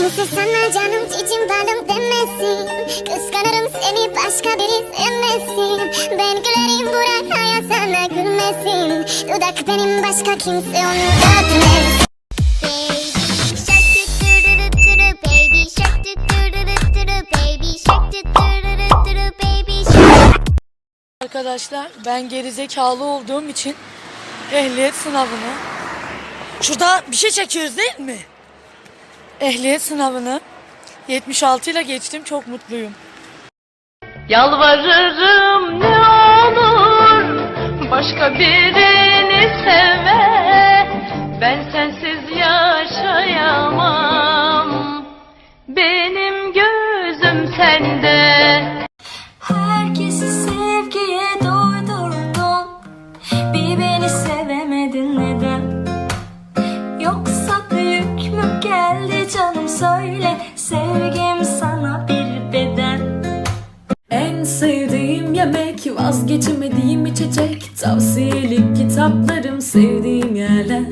Kimse sana canım cicim balım demesin. Kıskanırım seni başka biri sevmesin. Ben gülerim buraya sana gülmesin. Dudak benim başka kimse onu shark Arkadaşlar ben gerizekalı olduğum için ehliyet sınavını şurada bir şey çekiyoruz değil mi? Ehliyet sınavını 76 ile geçtim. Çok mutluyum. Yalvarırım ne olur başka birini sevme Ben sensiz yaşayamam. Benim gözüm sende söyle Sevgim sana bir beden. En sevdiğim yemek, vazgeçemediğim içecek. Tavsiyelik kitaplarım, sevdiğim yerler.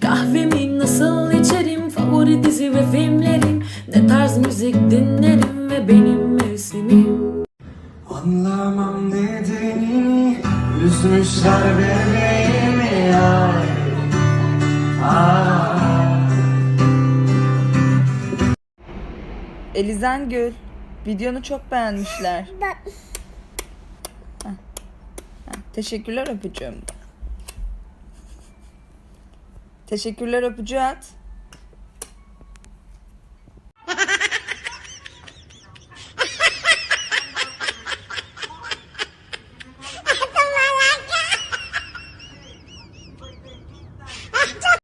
Kahvemi nasıl içerim, favori dizi ve filmlerim. Ne tarz müzik dinlerim ve benim mevsimim. Anlamam nedenini Üzmüşler bebeğimi Elizen Gül, videonu çok beğenmişler. Heh, Teşekkürler öpücüğüm. Teşekkürler öpücüğü at.